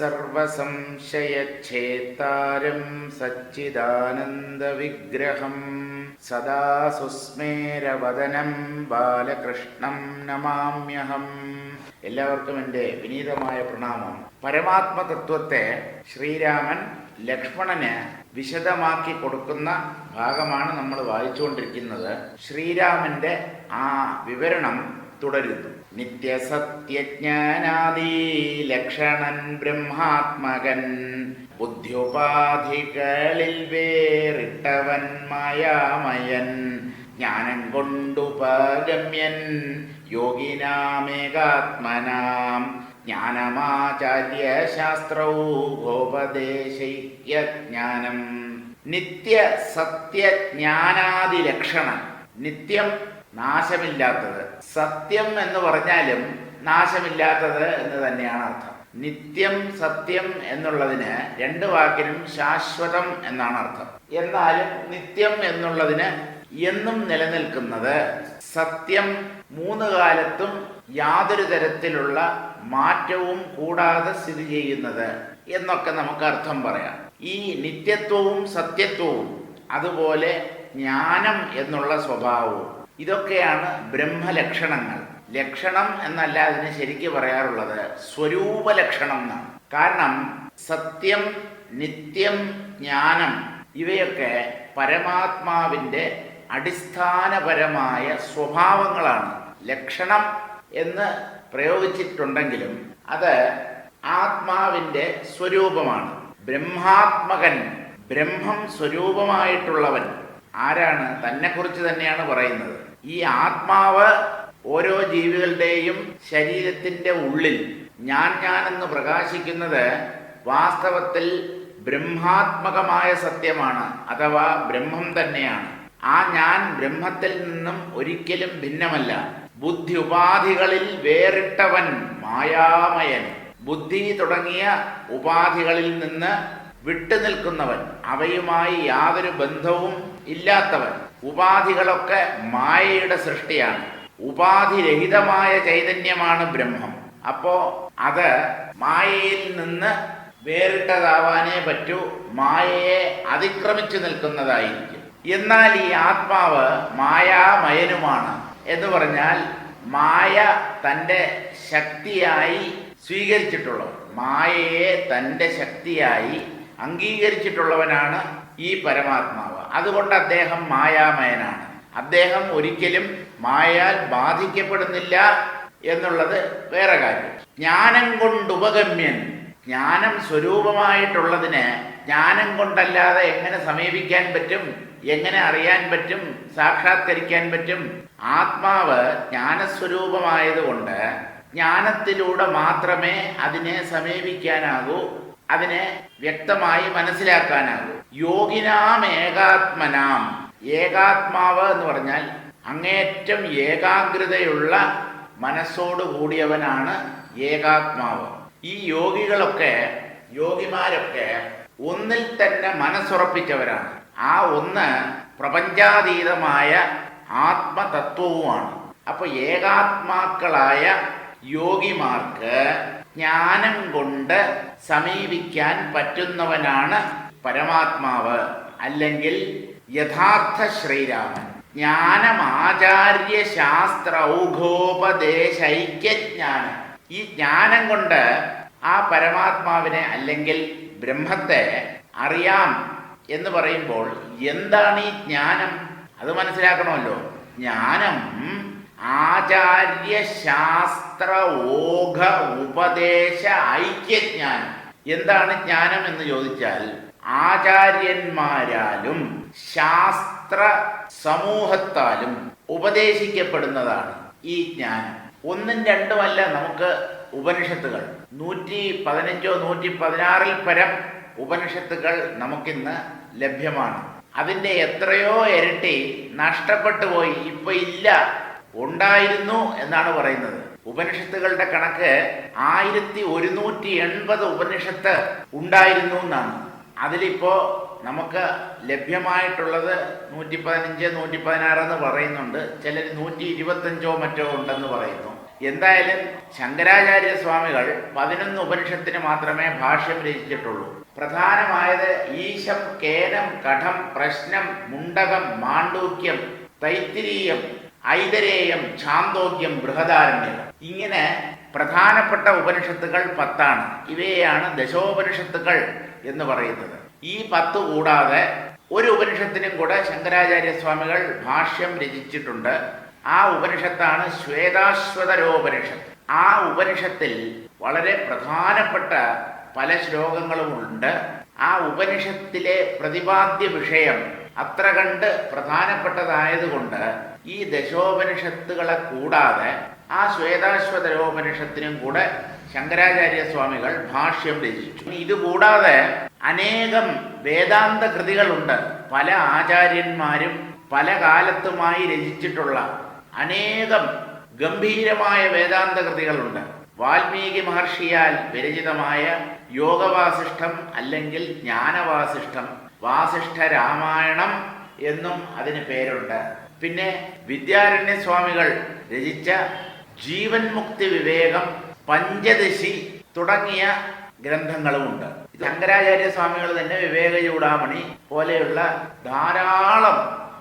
സർവസംശയച്ഛേത്താരം സച്ചിദാനന്ദവിഗ്രഹം സദാ സുസ്മേരവദനം ബാലകൃഷ്ണം നമാമ്യഹം. എല്ലാവർക്കും എന്റെ വിനീതമായ പ്രണാമം. പരമാത്മതത്വത്തെ ശ്രീരാമൻ ലക്ഷ്മണന് വിശദമാക്കി കൊടുക്കുന്ന ഭാഗമാണ് നമ്മൾ വായിച്ചുകൊണ്ടിരിക്കുന്നത്. ശ്രീരാമന്റെ ആ വിവരണം തുടരുന്നു. നിത്യസത്യജ്ഞാനാദി ലക്ഷണൻ ബ്രഹ്മാത്മകൻ. ബുദ്ധ്യുപാധികളിൽ വേറിട്ടവൻ മായാമയൻ. ജ്ഞാനം കൊണ്ടുപഗമ്യൻ യോഗിനാമേകാത്മനാം. ജ്ഞാനമാചാര്യ ശാസ്ത്രൗപദേശൈക്യജ്ഞാനം നിത്യ സത്യജ്ഞാനാദി ലക്ഷണം നിത്യം നാശമില്ലാത്തത്. സത്യം എന്ന് പറഞ്ഞാലും നാശമില്ലാത്തത് എന്ന് തന്നെയാണ് അർത്ഥം. നിത്യം സത്യം എന്നുള്ളതിന് രണ്ട് വാക്കിനും ശാശ്വതം എന്നാണ് അർത്ഥം. എന്നാലും നിത്യം എന്നുള്ളതിന് എന്നും നിലനിൽക്കുന്നത് സത്യം മൂന്ന് കാലത്തും യാതൊരു തരത്തിലുള്ള മാറ്റവും കൂടാതെ സ്ഥിതി ചെയ്യുന്നത് എന്നൊക്കെ നമുക്ക് അർത്ഥം പറയാം. ഈ നിത്യത്വവും സത്യത്വവും അതുപോലെ ജ്ഞാനം എന്നുള്ള സ്വഭാവവും ഇതൊക്കെയാണ് ബ്രഹ്മലക്ഷണങ്ങൾ. ലക്ഷണം എന്നല്ല അതിന് ശരിക്ക് പറയാറുള്ളത് സ്വരൂപ ലക്ഷണം എന്നാണ്. കാരണം സത്യം നിത്യം ജ്ഞാനം ഇവയൊക്കെ പരമാത്മാവിന്റെ അടിസ്ഥാനപരമായ സ്വഭാവങ്ങളാണ്. ലക്ഷണം എന്ന് പ്രയോഗിച്ചിട്ടുണ്ടെങ്കിലും അത് ആത്മാവിന്റെ സ്വരൂപമാണ്. ബ്രഹ്മാത്മകൻ ബ്രഹ്മം സ്വരൂപമായിട്ടുള്ളവൻ ആരാണ്? തന്നെക്കുറിച്ച് തന്നെയാണ് പറയുന്നത്. ഈ ആത്മാവ് ഓരോ ജീവികളുടെയും ശരീരത്തിന്റെ ഉള്ളിൽ ഞാൻ ഞാൻ എന്ന് പ്രകാശിക്കുന്നത് വാസ്തവത്തിൽ ബ്രഹ്മാത്മകമായ സത്യമാണ് അഥവാ ബ്രഹ്മം തന്നെയാണ്. ആ ഞാൻ ബ്രഹ്മത്തിൽ നിന്നും ഒരിക്കലും ഭിന്നമല്ല. ബുദ്ധി ഉപാധികളിൽ വേറിട്ടവൻ മായാമയൻ. ബുദ്ധി തുടങ്ങിയ ഉപാധികളിൽ നിന്ന് വിട്ടുനിൽക്കുന്നവൻ. അവയുമായി യാതൊരു ബന്ധവും ഇല്ലാത്തവൻ. ഉപാധികളൊക്കെ മായയുടെ സൃഷ്ടിയാണ്. ഉപാധിരഹിതമായ ചൈതന്യമാണ് ബ്രഹ്മം. അപ്പോ അത് മായയിൽ നിന്ന് വേറിട്ടതാവാനേ പറ്റൂ മായയെ അതിക്രമിച്ചു നിൽക്കുന്നതായിരിക്കും. എന്നാൽ ഈ ആത്മാവ് മായാമയനുമാണ് എന്ന് പറഞ്ഞാൽ മായ തന്റെ ശക്തിയായി സ്വീകരിച്ചിട്ടുള്ളവൻ. മായയെ തന്റെ ശക്തിയായി അംഗീകരിച്ചിട്ടുള്ളവനാണ് ഈ പരമാത്മാവ്. അതുകൊണ്ട് അദ്ദേഹം മായാമയനാണ്. അദ്ദേഹം ഒരിക്കലും മായാൽ ബാധിക്കപ്പെടുന്നില്ല എന്നുള്ളത് വേറെ കാര്യം. ജ്ഞാനം കൊണ്ട് ഉപഗമ്യൻ ജ്ഞാനം സ്വരൂപമായിട്ടുള്ളതിന് ജ്ഞാനം കൊണ്ടല്ലാതെ എങ്ങനെ സമീപിക്കാൻ പറ്റും എങ്ങനെ അറിയാൻ പറ്റും സാക്ഷാത്കരിക്കാൻ പറ്റും? ആത്മാവ് ജ്ഞാനസ്വരൂപമായതുകൊണ്ട് ജ്ഞാനത്തിലൂടെ മാത്രമേ അതിനെ സമീപിക്കാനാകൂ അതിനെ വ്യക്തമായി മനസ്സിലാക്കാനാകൂ. യോഗിനാം ഏകാത്മനാം ഏകാത്മാവ് എന്ന് പറഞ്ഞാൽ അങ്ങേറ്റം ഏകാഗ്രതയുള്ള മനസ്സോട് കൂടിയവനാണ് ഏകാത്മാവ്. ഈ യോഗികളൊക്കെ യോഗിമാരൊക്കെ ഒന്നിൽ തന്നെ മനസ്സുറപ്പിച്ചവരാണ്. ആ ഒന്ന് പ്രപഞ്ചാതീതമായ ആത്മതത്വവുമാണ്. അപ്പൊ ഏകാത്മാക്കളായ യോഗിമാർക്ക് ജ്ഞാനം കൊണ്ട് സമീപിക്കാൻ പറ്റുന്നവനാണ് പരമാത്മാവ് അല്ലെങ്കിൽ യഥാർത്ഥ ശ്രീരാമൻ ജ്ഞാനമാചാര്യ ശാസ്ത്ര ഔഘോപദേശൈക്യജ്ഞാനം ഈ ജ്ഞാനം കൊണ്ട് ആ പരമാത്മാവിനെ അല്ലെങ്കിൽ ബ്രഹ്മത്തെ അറിയാം എന്ന് പറയുമ്പോൾ എന്താണ് ഈ ജ്ഞാനം? അത് മനസ്സിലാക്കണമല്ലോ. ജ്ഞാനം ആചാര്യ ശാസ്ത്ര ഓഘ ഉപദേശ ഐക്യജ്ഞാനം. എന്താണ് ജ്ഞാനം എന്ന് ചോദിച്ചാൽ ആചാര്യന്മാരാലും ശാസ്ത്ര സമൂഹത്താലും ഉപദേശിക്കപ്പെടുന്നതാണ് ഈ ജ്ഞാനം. ഒന്നും രണ്ടുമല്ല നമുക്ക് ഉപനിഷത്തുകൾ. നൂറ്റി പതിനഞ്ചോ നൂറ്റി പതിനാറിൽ പരം ഉപനിഷത്തുകൾ നമുക്കിന്ന് ലഭ്യമാണ്. അതിന്റെ എത്രയോ ഇരട്ടി നഷ്ടപ്പെട്ടു പോയി ഇപ്പൊ ഇല്ല ഉണ്ടായിരുന്നു എന്നാണ് പറയുന്നത്. ഉപനിഷത്തുകളുടെ കണക്ക് ആയിരത്തി ഒരുന്നൂറ്റി എൺപത് ഉപനിഷത്ത് ഉണ്ടായിരുന്നു എന്നാണ്. അതിലിപ്പോ നമുക്ക് ലഭ്യമായിട്ടുള്ളത് നൂറ്റി പതിനഞ്ച് നൂറ്റി പതിനാറ് എന്ന് പറയുന്നുണ്ട്. ചിലർ നൂറ്റി ഇരുപത്തഞ്ചോ മറ്റോ ഉണ്ടെന്ന് പറയുന്നു. എന്തായാലും ശങ്കരാചാര്യ സ്വാമികൾ പതിനൊന്ന് ഉപനിഷത്തിന് മാത്രമേ ഭാഷ്യം രചിച്ചിട്ടുള്ളൂ. പ്രധാനമായത് ഈശം കേനം കഠം പ്രശ്നം മുണ്ടകം മാണ്ഡൂക്യം തൈത്തിരീയം ഐതരേയം ഛാന്തോഗ്യം ബൃഹദാരണ്യം. ഇങ്ങനെ പ്രധാനപ്പെട്ട ഉപനിഷത്തുകൾ പത്താണ്. ഇവയാണ് ദശോപനിഷത്തുകൾ എന്ന് പറയുന്നത്. ഈ പത്ത് കൂടാതെ ഒരു ഉപനിഷത്തിനും കൂടെ ശങ്കരാചാര്യസ്വാമികൾ ഭാഷ്യം രചിച്ചിട്ടുണ്ട്. ആ ഉപനിഷത്താണ് ശ്വേതാശ്വതരോപനിഷത്ത്. ആ ഉപനിഷത്തിൽ വളരെ പ്രധാനപ്പെട്ട പല ശ്ലോകങ്ങളും ഉണ്ട്. ആ ഉപനിഷത്തിലെ പ്രതിപാദ്യ വിഷയം അത്ര കണ്ട് പ്രധാനപ്പെട്ടതായതുകൊണ്ട് ഈ ദശോപനിഷത്തുകളെ കൂടാതെ ആ ശ്വേതാശ്വതരോപനിഷത്തിനും കൂടെ ശങ്കരാചാര്യ സ്വാമികൾ ഭാഷ്യം രചിച്ചു. ഇതുകൂടാതെ അനേകം വേദാന്ത കൃതികളുണ്ട്. പല ആചാര്യന്മാരും പല കാലത്തുമായി രചിച്ചിട്ടുള്ള അനേകം ഗംഭീരമായ വേദാന്ത കൃതികളുണ്ട്. വാൽമീകി മഹർഷിയാൽ വിരചിതമായ യോഗവാസിഷ്ഠം അല്ലെങ്കിൽ ജ്ഞാനവാസിഷ്ഠം വാസിഷ്ഠ രാമായണം എന്നും അതിന് പേരുണ്ട്. പിന്നെ വിദ്യാരണ്യ സ്വാമികൾ രചിച്ച ജീവൻ മുക്തി വിവേകം പഞ്ചദശി തുടങ്ങിയ ഗ്രന്ഥങ്ങളുമുണ്ട്. ശങ്കരാചാര്യ സ്വാമികൾ തന്നെ വിവേക ചൂടാമണി പോലെയുള്ള ധാരാളം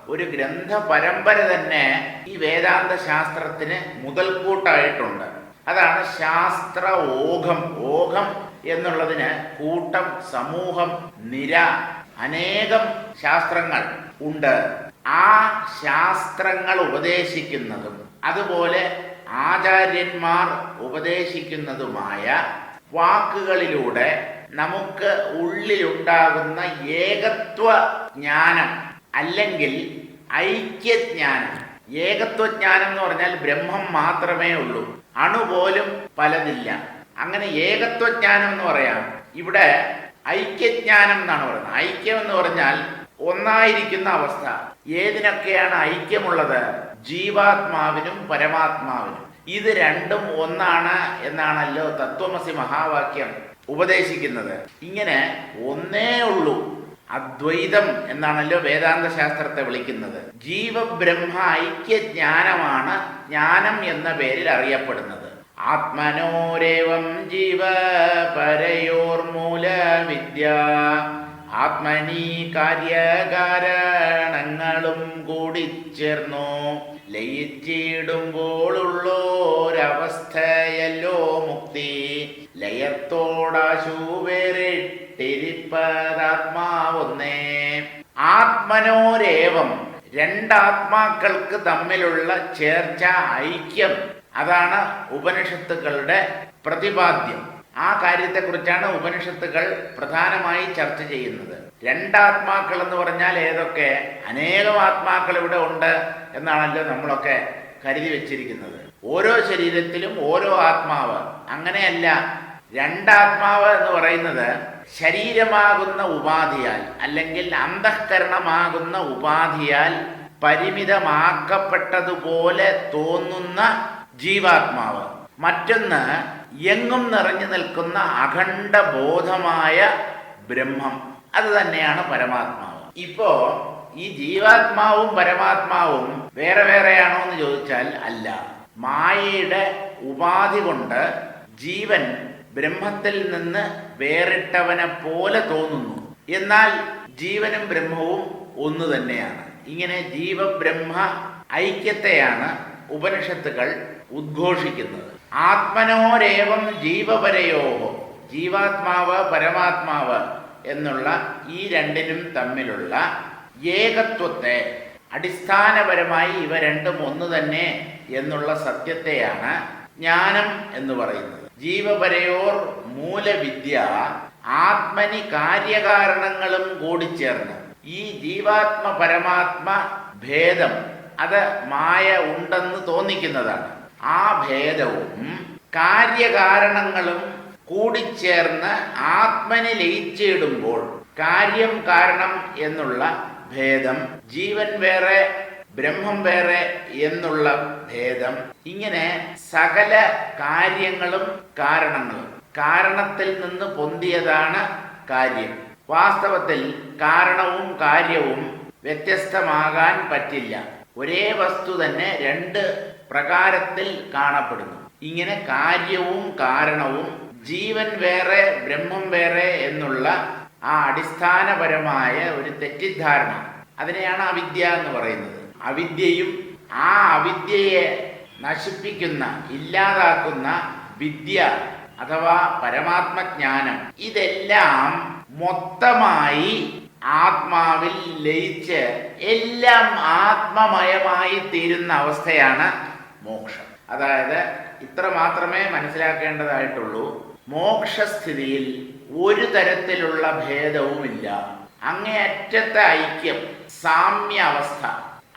ഒരു ഗ്രന്ഥ പരമ്പര തന്നെ ഈ വേദാന്ത ശാസ്ത്രത്തിന് മുതൽക്കൂട്ടായിട്ടുണ്ട്. അതാണ് ശാസ്ത്ര ഓഘം. ഓഘം എന്നുള്ളതിന് കൂട്ടം സമൂഹം നിര അനേകം ശാസ്ത്രങ്ങൾ ഉണ്ട്. ആ ശാസ്ത്രങ്ങൾ ഉപദേശിക്കുന്നതും അതുപോലെ ആചാര്യന്മാർ ഉപദേശിക്കുന്നതുമായ വാക്കുകളിലൂടെ നമുക്ക് ഉള്ളിലുണ്ടാകുന്ന ഏകത്വ ജ്ഞാനം അല്ലെങ്കിൽ ഐക്യജ്ഞാനം. ഏകത്വജ്ഞാനം എന്ന് പറഞ്ഞാൽ ബ്രഹ്മം മാത്രമേ ഉള്ളൂ. അണു പോലും പലതില്ല. അങ്ങനെ ഏകത്വജ്ഞാനം എന്ന് പറയാം. ഇവിടെ ഐക്യജ്ഞാനം എന്നാണ് പറയുന്നത്. ഐക്യം എന്ന് പറഞ്ഞാൽ ഒന്നായിരിക്കുന്ന അവസ്ഥ. ഏതിനൊക്കെയാണ് ഐക്യമുള്ളത്? ജീവാത്മാവിനും പരമാത്മാവിനും. ഇത് രണ്ടും ഒന്നാണ് എന്നാണല്ലോ തത്വമസി മഹാവാക്യം ഉപദേശിക്കുന്നത്. ഇങ്ങനെ ഒന്നേ ഉള്ളൂ. അദ്വൈതം എന്നാണല്ലോ വേദാന്ത ശാസ്ത്രത്തെ വിളിക്കുന്നത്. ജീവബ്രഹ്മ ഐക്യജ്ഞാനമാണ് ജ്ഞാനം എന്ന പേരിൽ അറിയപ്പെടുന്നത്. ആത്മനോരേവം ജീവ പരയോർമൂല വിദ്യ ആത്മനി കാര്യകാരണങ്ങളും കൂടി ചേർന്നു ലയിച്ചിടുമ്പോഴുള്ളോരവസ്ഥയല്ലോ മുക്തി. ലയത്തോടാശു വേറിട്ടിരിപ്പതാത്മാവൊന്നേ ആത്മനോരേവം രണ്ടാത്മാക്കൾക്ക് തമ്മിലുള്ള ചേർച്ച ഐക്യം. അതാണ് ഉപനിഷത്തുക്കളുടെ പ്രതിപാദ്യം. ആ കാര്യത്തെക്കുറിച്ചാണ് ഉപനിഷത്തുകൾ പ്രധാനമായി ചർച്ച ചെയ്യുന്നത്. രണ്ടാത്മാക്കൾ എന്ന് പറഞ്ഞാൽ ഏതൊക്കെ? അനേകം ആത്മാക്കൾ ഇവിടെ ഉണ്ട് എന്നാണല്ലോ നമ്മളൊക്കെ കരുതി വെച്ചിരിക്കുന്നത്. ഓരോ ശരീരത്തിലും ഓരോ ആത്മാവ്. അങ്ങനെയല്ല. രണ്ടാത്മാവ് എന്ന് പറയുന്നത് ശരീരമാകുന്ന ഉപാധിയാൽ അല്ലെങ്കിൽ അന്തഃകരണമാകുന്ന ഉപാധിയാൽ പരിമിതമാക്കപ്പെട്ടതുപോലെ തോന്നുന്ന ജീവാത്മാവ്. മറ്റൊന്ന് എങ്ങും നിറഞ്ഞു നിൽക്കുന്ന അഖണ്ഡ ബോധമായ ബ്രഹ്മം. അത് തന്നെയാണ് പരമാത്മാവ്. ഇപ്പോ ഈ ജീവാത്മാവും പരമാത്മാവും വേറെ വേറെയാണോ എന്ന് ചോദിച്ചാൽ അല്ല. മായയുടെ ഉപാധി കൊണ്ട് ജീവൻ ബ്രഹ്മത്തിൽ നിന്ന് വേറിട്ടവനെ പോലെ തോന്നുന്നു. എന്നാൽ ജീവനും ബ്രഹ്മവും ഒന്നു തന്നെയാണ്. ഇങ്ങനെ ജീവബ്രഹ്മ ഐക്യത്തെയാണ് ഉപനിഷത്തുകൾ ഉദ്ഘോഷിക്കുന്നത്. ആത്മനോരേവം ജീവപരയോഹോ ജീവാത്മാവ് പരമാത്മാവ് എന്നുള്ള ഈ രണ്ടിനും തമ്മിലുള്ള ഏകത്വത്തെ അടിസ്ഥാനപരമായി ഇവ രണ്ടും ഒന്ന് തന്നെ എന്നുള്ള സത്യത്തെയാണ് ജ്ഞാനം എന്ന് പറയുന്നത്. ജീവപരയോർ മൂലവിദ്യ ആത്മനി കാര്യകാരണങ്ങളും കൂടിച്ചേർന്ന് ഈ ജീവാത്മ പരമാത്മ ഭേദം അത് മായ ഉണ്ടെന്ന് തോന്നിക്കുന്നതാണ്. ആ ഭേദവും കാര്യകാരണങ്ങളും കൂടിച്ചേർന്ന് ആത്മനി ലയിച്ചിടുമ്പോൾ കാര്യം കാരണം എന്നുള്ള ഭേദം ജീവൻ വേറെ ബ്രഹ്മം വേറെ എന്നുള്ള ഭേദം. ഇങ്ങനെ സകല കാര്യങ്ങളും കാരണങ്ങളും. കാരണത്തിൽ നിന്ന് പൊന്തിയതാണ് കാര്യം. വാസ്തവത്തിൽ കാരണവും കാര്യവും വ്യത്യസ്തമാകാൻ പറ്റില്ല. ഒരേ വസ്തു തന്നെ രണ്ട് പ്രകാരത്തിൽ കാണപ്പെടുന്നു. ഇങ്ങനെ കാര്യവും കാരണവും ജീവൻ വേറെ ബ്രഹ്മം വേറെ എന്നുള്ള ആ അടിസ്ഥാനപരമായ ഒരു തെറ്റിദ്ധാരണ. അതിനെയാണ് അവിദ്യ എന്ന് പറയുന്നത്. അവിദ്യയും ആ അവിദ്യയെ നശിപ്പിക്കുന്ന ഇല്ലാതാക്കുന്ന വിദ്യ അഥവാ പരമാത്മജ്ഞാനം ഇതെല്ലാം മൊത്തമായി ആത്മാവിൽ ലയിച്ച് എല്ലാം ആത്മമയമായി തീരുന്ന അവസ്ഥയാണ് മോക്ഷം. അതായത് ഇത്ര മാത്രമേ മനസ്സിലാക്കേണ്ടതായിട്ടുള്ളൂ. മോക്ഷസ്ഥിതിയിൽ ഒരു തരത്തിലുള്ള ഭേദവുമില്ല. അങ്ങേയറ്റത്തെ ഐക്യം സാമ്യ അവസ്ഥ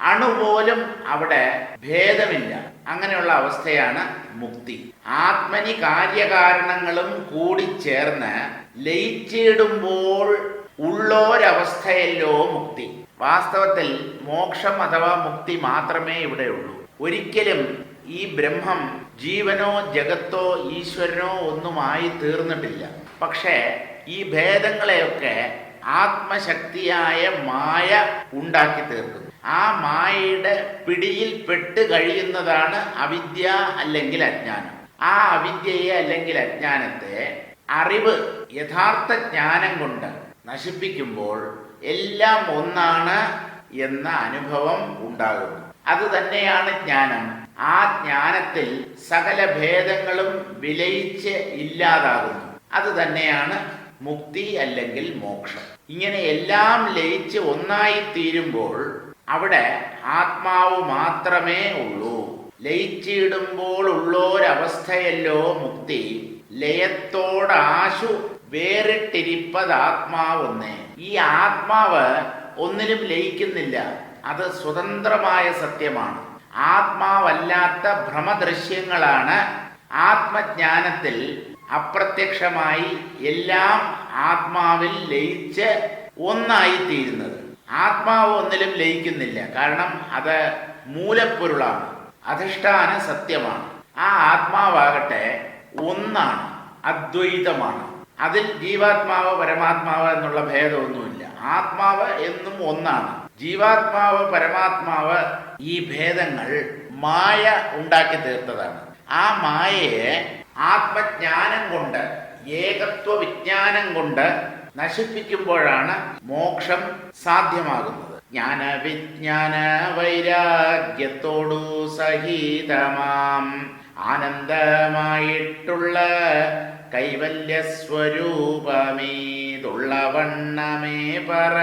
അണുപോലും അവിടെ ഭേദമില്ല. അങ്ങനെയുള്ള അവസ്ഥയാണ് മുക്തി. ആത്മനി കാര്യകാരണങ്ങളും കൂടി ചേർന്ന് ലയിച്ചിടുമ്പോൾ ഉള്ളോരവസ്ഥയല്ലോ മുക്തി. വാസ്തവത്തിൽ മോക്ഷം അഥവാ മുക്തി മാത്രമേ ഇവിടെയുള്ളൂ. ഒരിക്കലും ഈ ബ്രഹ്മം ജീവനോ ജഗത്തോ ഈശ്വരനോ ഒന്നുമായി തീർന്നിട്ടില്ല. പക്ഷേ ഈ ഭേദങ്ങളെയൊക്കെ ആത്മശക്തിയായ മായ ഉണ്ടാക്കി തീർക്കുന്നു. ആ മായയുടെ പിടിയിൽ പെട്ട് കഴിയുന്നതാണ് അവിദ്യ അല്ലെങ്കിൽ അജ്ഞാനം. ആ അവിദ്യയെ അല്ലെങ്കിൽ അജ്ഞാനത്തെ അറിവ് യഥാർത്ഥ ജ്ഞാനം കൊണ്ട് നശിപ്പിക്കുമ്പോൾ എല്ലാം ഒന്നാണ് എന്ന അനുഭവം ഉണ്ടാകുന്നു. അത് തന്നെയാണ് ജ്ഞാനം. ആ ജ്ഞാനത്തിൽ സകല ഭേദങ്ങളും വിലയിച്ച് ഇല്ലാതാകുന്നു. അത് തന്നെയാണ് മുക്തി അല്ലെങ്കിൽ മോക്ഷം. ഇങ്ങനെ എല്ലാം ലയിച്ച് ഒന്നായി തീരുമ്പോൾ അവിടെ ആത്മാവ് മാത്രമേ ഉള്ളൂ. ലയിച്ചിടുമ്പോൾ ഉള്ളോരവസ്ഥയല്ലോ മുക്തി. ലയത്തോടാശു വേറിട്ടിരിപ്പത് ആത്മാവൊന്നേ ഈ ആത്മാവ് ഒന്നിലും ലയിക്കുന്നില്ല. അത് സ്വതന്ത്രമായ സത്യമാണ്. ആത്മാവല്ലാത്ത ഭ്രമദൃശ്യങ്ങളാണ് ആത്മജ്ഞാനത്തിൽ അപ്രത്യക്ഷമായി എല്ലാം ആത്മാവിൽ ലയിച്ച് ഒന്നായി തീരുന്നത് ആത്മാവ് ഒന്നിലും ലയിക്കുന്നില്ല. കാരണം അത് മൂലപ്പൊരുളാണ്. അധിഷ്ഠാന സത്യമാണ്. ആ ആത്മാവാകട്ടെ ഒന്നാണ് അദ്വൈതമാണ്. അതിൽ ജീവാത്മാവ് പരമാത്മാവ് എന്നുള്ള ഭേദമൊന്നുമില്ല. ആത്മാവ് എന്നും ഒന്നാണ്. ജീവാത്മാവ് പരമാത്മാവ് ഈ ഭേദങ്ങൾ മായ ഉണ്ടാക്കി തീർത്തതാണ്. ആ മായയെ ആത്മജ്ഞാനം കൊണ്ട് ഏകത്വ വിജ്ഞാനം കൊണ്ട് നശിപ്പിക്കുമ്പോഴാണ് മോക്ഷം സാധ്യമാകുന്നത്. ജ്ഞാന വിജ്ഞാന വൈരാഗ്യത്തോടു സഹിതമാം ആനന്ദമായിട്ടുള്ള കൈവല്യ സ്വരൂപമീതുള്ള വണ്ണമേ പറ.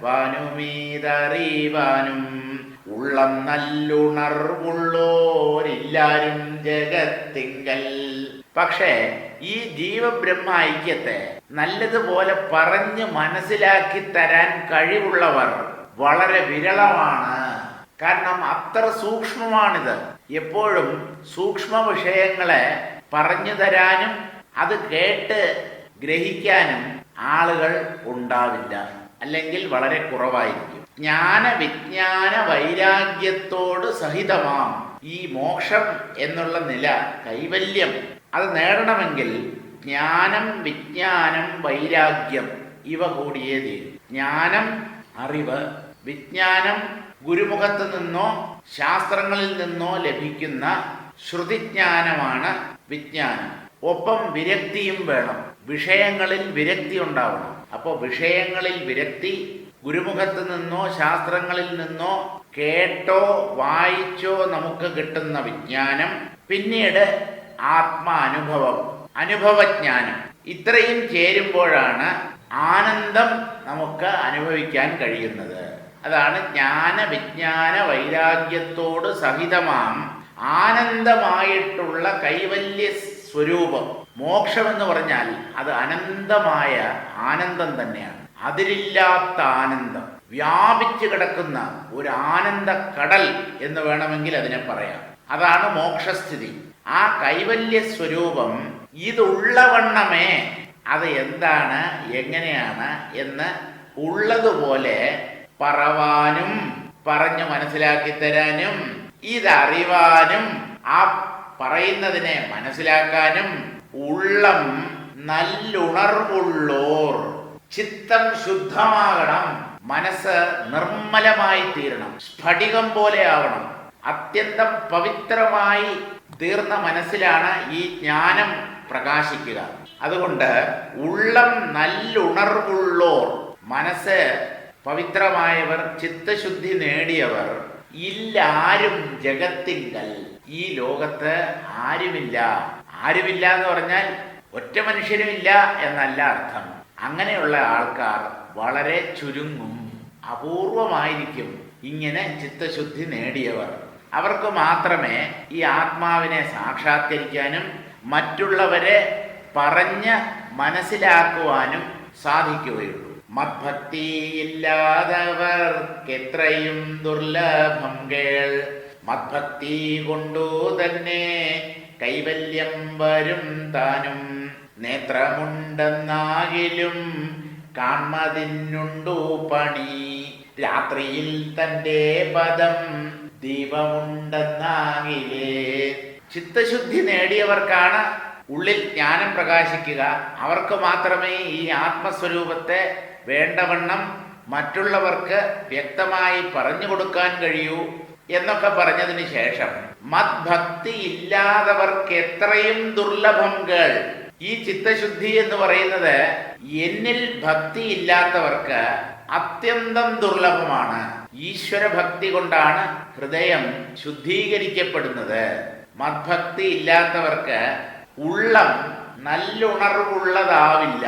വാനുമീതറിവാനും ഉള്ളം നല്ലുണർവുള്ളോരില്ലാരും ജഗത്തിങ്കൽ. പക്ഷേ ഈ ജീവബ്രഹ്മ ഐക്യത്തെ നല്ലതുപോലെ പറഞ്ഞ് മനസ്സിലാക്കി തരാൻ കഴിവുള്ളവർ വളരെ വിരളമാണ്. കാരണം അത്ര സൂക്ഷ്മമാണിത്. എപ്പോഴും സൂക്ഷ്മ വിഷയങ്ങളെ പറഞ്ഞു തരാനും അത് കേട്ട് ഗ്രഹിക്കാനും ആളുകൾ ഉണ്ടാവില്ല. അല്ലെങ്കിൽ വളരെ കുറവായിരിക്കും. ജ്ഞാന വിജ്ഞാന വൈരാഗ്യത്തോട് സഹിതമാം ഈ മോക്ഷം എന്നുള്ള നില കൈവല്യം. അത് നേടണമെങ്കിൽ ജ്ഞാനം വിജ്ഞാനം വൈരാഗ്യം ഇവ കൂടിയേ തീരും. ജ്ഞാനം അറിവ് വിജ്ഞാനം ഗുരുമുഖത്ത് നിന്നോ ശാസ്ത്രങ്ങളിൽ നിന്നോ ലഭിക്കുന്ന ശ്രുതിജ്ഞാനമാണ് വിജ്ഞാനം. ഒപ്പം വിരക്തിയും വേണം. വിഷയങ്ങളിൽ വിരക്തി ഉണ്ടാവണം. അപ്പോൾ വിഷയങ്ങളിൽ വിരക്തി ഗുരുമുഖത്ത് നിന്നോ ശാസ്ത്രങ്ങളിൽ നിന്നോ കേട്ടോ വായിച്ചോ നമുക്ക് കിട്ടുന്ന വിജ്ഞാനം. പിന്നീട് ആത്മാനുഭവം അനുഭവജ്ഞാനം. ഇത്രയും ചേരുമ്പോഴാണ് ആനന്ദം നമുക്ക് അനുഭവിക്കാൻ കഴിയുന്നത്. അതാണ് ജ്ഞാന വിജ്ഞാന വൈരാഗ്യത്തോട് സഹിതമാം ആനന്ദമായിട്ടുള്ള കൈവല്യ സ്വരൂപം. മോക്ഷം എന്ന് പറഞ്ഞാൽ അത് അനന്തമായ ആനന്ദം തന്നെയാണ്. അതിരില്ലാത്ത ആനന്ദം. വ്യാപിച്ചു കിടക്കുന്ന ഒരു ആനന്ദ കടൽ എന്ന് വേണമെങ്കിൽ അതിനെ പറയാം. അതാണ് മോക്ഷസ്ഥിതി. ആ കൈവല്യ സ്വരൂപം ഇതുള്ളവണ്ണമേ അത് എന്താണ് എങ്ങനെയാണ് എന്ന് ഉള്ളതുപോലെ പറവാനും പറഞ്ഞു മനസ്സിലാക്കി തരാനും ഇതറിവാനും ആ പറയുന്നതിനെ മനസ്സിലാക്കാനും ഉള്ളം നല്ലുണർവുള്ളോർ ചിത്തം ശുദ്ധമാകണം മനസ്സ് നിർമ്മലമായി തീരണം സ്ഫടികം പോലെ ആവണം. അത്യന്തം പവിത്രമായി തീർന്ന മനസ്സിലാണ് ഈ ജ്ഞാനം പ്രകാശിക്കുക. അതുകൊണ്ട് ഉള്ളം നല്ലുണർവുള്ളോർ മനസ്സ് പവിത്രമായവർ ചിത്തശുദ്ധി നേടിയവർ ഇല്ലാരും ജഗത്തിങ്കൽ. ഈ ലോകത്ത് ആരുമില്ല. ആരുമില്ല എന്ന് പറഞ്ഞാൽ ഒറ്റ മനുഷ്യരുമില്ല എന്നല്ല അർത്ഥം. അങ്ങനെയുള്ള ആൾക്കാർ വളരെ ചുരുങ്ങും അപൂർവമായിരിക്കും ഇങ്ങനെ ചിത്തശുദ്ധി നേടിയവർ. അവർക്ക് മാത്രമേ ഈ ആത്മാവിനെ സാക്ഷാത്കരിക്കാനും മറ്റുള്ളവരെ പറഞ്ഞ് മനസ്സിലാക്കുവാനും സാധിക്കുകയുള്ളൂ. മത്ഭക്തിയില്ലാതവർക്കെത്രയും ദുർലഭം കേൾ മദ്ഭക്തി കൊണ്ടു തന്നെ കൈവല്യം വരും താനും. നേത്രമുണ്ടെന്നാകിലും കാൺമതിനുണ്ടു പണി. രാത്രിയിൽ തന്റെ പദം ദീപമുണ്ടെന്നാകിലേ. ചിത്തശുദ്ധി നേടിയവർക്കാണ് ഉള്ളിൽ ജ്ഞാനം പ്രകാശിക്കുക. അവർക്ക് മാത്രമേ ഈ ആത്മസ്വരൂപത്തെ വേണ്ടവണ്ണം മറ്റുള്ളവർക്ക് വ്യക്തമായി പറഞ്ഞു കൊടുക്കാൻ കഴിയൂ. എന്നൊക്കെ പറഞ്ഞതിന് ശേഷം മത്ഭക്തി ഇല്ലാത്തവർക്ക് എത്രയും ദുർലഭം കേൾ. ഈ ചിത്തശുദ്ധി എന്ന് പറയുന്നത് എന്നിൽ ഭക്തി ഇല്ലാത്തവർക്ക് അത്യന്തം ദുർലഭമാണ്. ഈശ്വര ഭക്തി കൊണ്ടാണ് ഹൃദയം ശുദ്ധീകരിക്കപ്പെടുന്നത്. മത്ഭക്തി ഇല്ലാത്തവർക്ക് ഉള്ളം നല്ലുണർവുള്ളതാവില്ല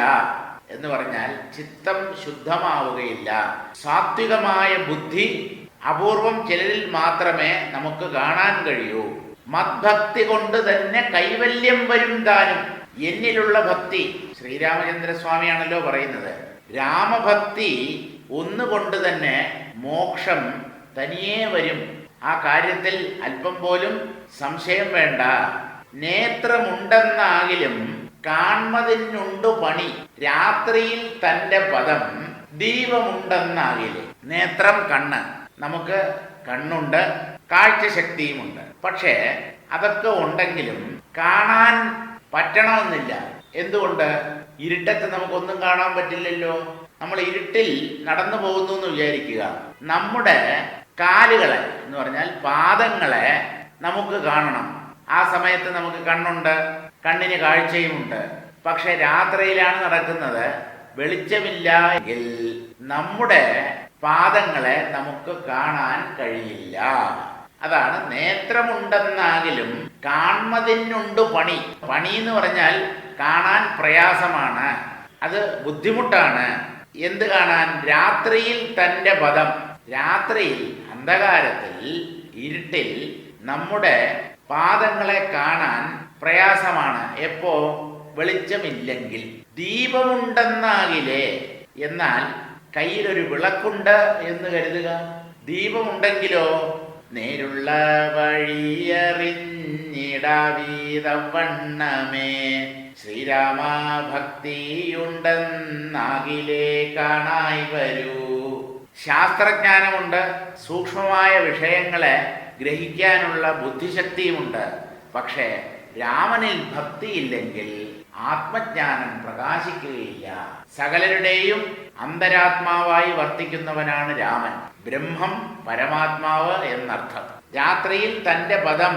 എന്ന് പറഞ്ഞാൽ ചിത്തം ശുദ്ധമാവുകയില്ല. സാത്വികമായ ബുദ്ധി അപൂർവം ചിലരിൽ മാത്രമേ നമുക്ക് കാണാൻ കഴിയൂ. മദ്ഭക്തി കൊണ്ട് തന്നെ കൈവല്യം വരും താനും. എന്നിലുള്ള ഭക്തി ശ്രീരാമചന്ദ്ര സ്വാമിയാണല്ലോ പറയുന്നത്. രാമഭക്തി ഒന്നുകൊണ്ട് തന്നെ മോക്ഷം തനിയേ വരും. ആ കാര്യത്തിൽ അല്പം പോലും സംശയം വേണ്ട. നേത്രമുണ്ടെന്നാകിലും കാൺമതിനുണ്ടു പണി. രാത്രിയിൽ തന്റെ പദം ദീപമുണ്ടെന്നാകിലെ. നേത്രം കണ്ണ്. നമുക്ക് കണ്ണുണ്ട് കാഴ്ചശക്തിയുമുണ്ട്. പക്ഷേ അതൊക്കെ ഉണ്ടെങ്കിലും കാണാൻ പറ്റണമെന്നില്ല. എന്തുകൊണ്ട്? ഇരുട്ടത്ത് നമുക്കൊന്നും കാണാൻ പറ്റില്ലല്ലോ. നമ്മൾ ഇരുട്ടിൽ നടന്നു പോകുന്നു എന്ന് വിചാരിക്കുക. നമ്മുടെ കാലുകളെ എന്ന് പറഞ്ഞാൽ പാദങ്ങളെ നമുക്ക് കാണണം. ആ സമയത്ത് നമുക്ക് കണ്ണുണ്ട് കണ്ണിന് കാഴ്ചയുമുണ്ട്. പക്ഷെ രാത്രിയിലാണ് നടക്കുന്നത് വെളിച്ചമില്ല എങ്കിൽ നമ്മുടെ പാദങ്ങളെ നമുക്ക് കാണാൻ കഴിയില്ല. അതാണ് നേത്രമുണ്ടെന്നാകിലും കാൺമതിനുണ്ട് പണി. പണി എന്ന് പറഞ്ഞാൽ കാണാൻ പ്രയാസമാണ്. അത് ബുദ്ധിമുട്ടാണ്. എന്ത് കാണാൻ? രാത്രിയിൽ തന്റെ പദം രാത്രിയിൽ അന്ധകാരത്തിൽ ഇരുട്ടിൽ നമ്മുടെ പാദങ്ങളെ കാണാൻ പ്രയാസമാണ്. എപ്പോ? വെളിച്ചമില്ലെങ്കിൽ. ദീപമുണ്ടെന്നാകിലേ. എന്നാൽ കയ്യിലൊരു വിളക്കുണ്ട് എന്ന് കരുതുക. ദീപമുണ്ടെങ്കിലോ നേരുള്ള വഴിയറിഞ്ഞിടാവീതം വണ്ണമേ. ശ്രീരാമ ഭക്തിയുണ്ടെന്നാകിലേ കാണായി വരൂ. ശാസ്ത്രജ്ഞാനമുണ്ട് സൂക്ഷ്മമായ വിഷയങ്ങളെ ഗ്രഹിക്കാനുള്ള ബുദ്ധിശക്തിയുമുണ്ട്. പക്ഷേ രാമനിൽ ഭക്തിയില്ലെങ്കിൽ ആത്മജ്ഞാനം പ്രകാശിക്കുകയില്ല. സകലരുടെയും അന്തരാത്മാവായി വർത്തിക്കുന്നവനാണ് രാമൻ. ബ്രഹ്മം പരമാത്മാവ് എന്നർത്ഥം. രാത്രിയിൽ തന്റെ പദം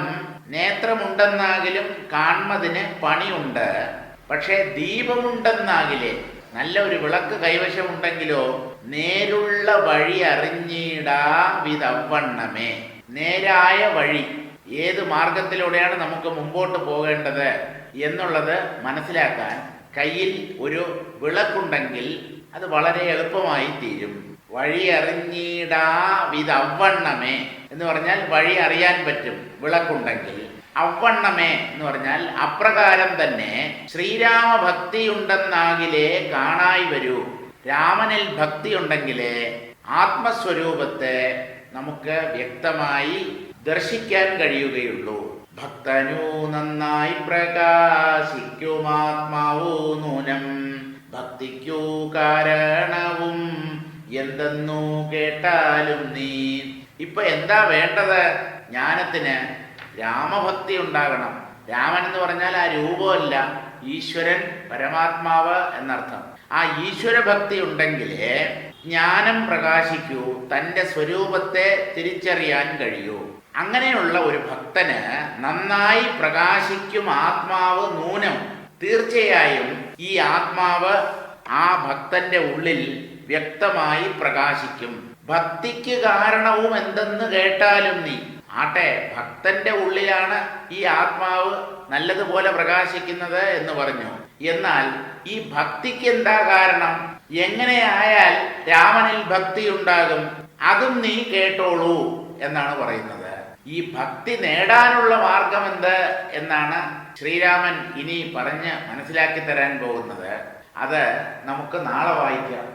നേത്രമുണ്ടെന്നാകിലും കാൺമതിന് പണിയുണ്ട്. പക്ഷേ ദീപമുണ്ടെന്നാകിലേ നല്ല ഒരു വിളക്ക് കൈവശമുണ്ടെങ്കിലോ നേരുള്ള വഴി അറിഞ്ഞിടാ വിതവണ്ണമേ നേരായ വഴി ഏത് മാർഗത്തിലൂടെയാണ് നമുക്ക് മുമ്പോട്ട് പോകേണ്ടത് എന്നുള്ളത് മനസ്സിലാക്കാൻ കയ്യിൽ ഒരു വിളക്കുണ്ടെങ്കിൽ അത് വളരെ എളുപ്പമായി തീരും. വഴി അറിഞ്ഞിടാ വിധവണ്ണമേ എന്ന് പറഞ്ഞാൽ വഴി അറിയാൻ പറ്റും വിളക്കുണ്ടെങ്കിൽ. അവണ്ണമേ എന്ന് പറഞ്ഞാൽ അപ്രകാരം തന്നെ ശ്രീരാമ ഭക്തി ഉണ്ടെന്നാകിലേ കാണായി വരൂ. രാമനിൽ ഭക്തി ഉണ്ടെങ്കിലേ ആത്മസ്വരൂപത്തെ നമുക്ക് വ്യക്തമായി ദർശിക്കാൻ കഴിയുകയുള്ളൂ. ഭക്തനു നന്നായി പ്രകാശിക്കുമാത്മാവൂ നൂനം. ഭക്തിക്കു കാരണവും. എന്തെന്നു കേട്ടാലും നീ. ഇപ്പൊ എന്താ വേണ്ടത്? ജ്ഞാനത്തിന് രാമഭക്തി ഉണ്ടാകണം. രാമൻ എന്ന് പറഞ്ഞാൽ ആ രൂപമല്ല ഈശ്വരൻ പരമാത്മാവ് എന്നർത്ഥം. ആ ഈശ്വര ഭക്തി ഉണ്ടെങ്കിലേ ജ്ഞാനം പ്രകാശിക്കൂ തന്റെ സ്വരൂപത്തെ തിരിച്ചറിയാൻ കഴിയൂ. അങ്ങനെയുള്ള ഒരു ഭക്തന് നന്നായി പ്രകാശിക്കും ആത്മാവ് നൂനം. തീർച്ചയായും ഈ ആത്മാവ് ആ ഭക്തന്റെ ഉള്ളിൽ വ്യക്തമായി പ്രകാശിക്കും. ഭക്തിക്ക് കാരണവും എന്തെന്ന് കേട്ടാലും നീ ആട്ടെ ഭക്തന്റെ ഉള്ളിലാണ് ഈ ആത്മാവ് നല്ലതുപോലെ പ്രകാശിക്കുന്നത് എന്ന് പറഞ്ഞു. എന്നാൽ ഈ ഭക്തിക്ക് എന്താ കാരണം? എങ്ങനെയായാൽ രാമനിൽ ഭക്തി ഉണ്ടാകും? അതും നീ കേട്ടോളൂ എന്നാണ് പറയുന്നത്. ഈ ഭക്തി നേടാനുള്ള മാർഗം എന്ത് എന്നാണ് ശ്രീരാമൻ ഇനി പറഞ്ഞ് മനസ്സിലാക്കി തരാൻ പോകുന്നത് അത് നമുക്ക് നാളെ വായിക്കാം.